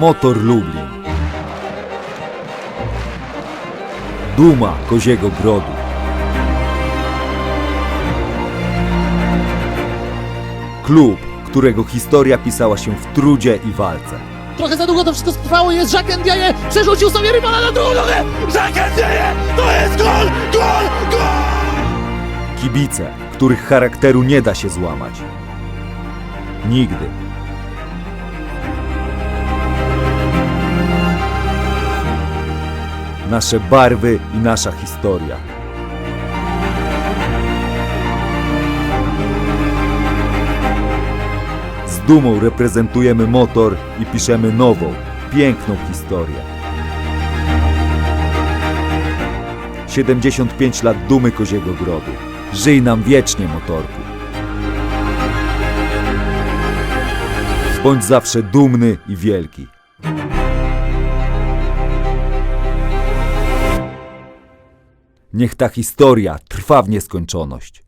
Motor Lublin. Duma Koziego Grodu. Klub, którego historia pisała się w trudzie i walce. Trochę za długo to wszystko trwało, jest Jacques Ndiaye, przerzucił sobie rywala na drugą nogę! Jacques Ndiaye, to jest gol, gol, gol! Kibice, których charakteru nie da się złamać. Nigdy. Nasze barwy i nasza historia. Z dumą reprezentujemy motor i piszemy nową, piękną historię. 75 lat dumy Koziego Grodu. Żyj nam wiecznie, motorku. Bądź zawsze dumny i wielki. Niech ta historia trwa w nieskończoność.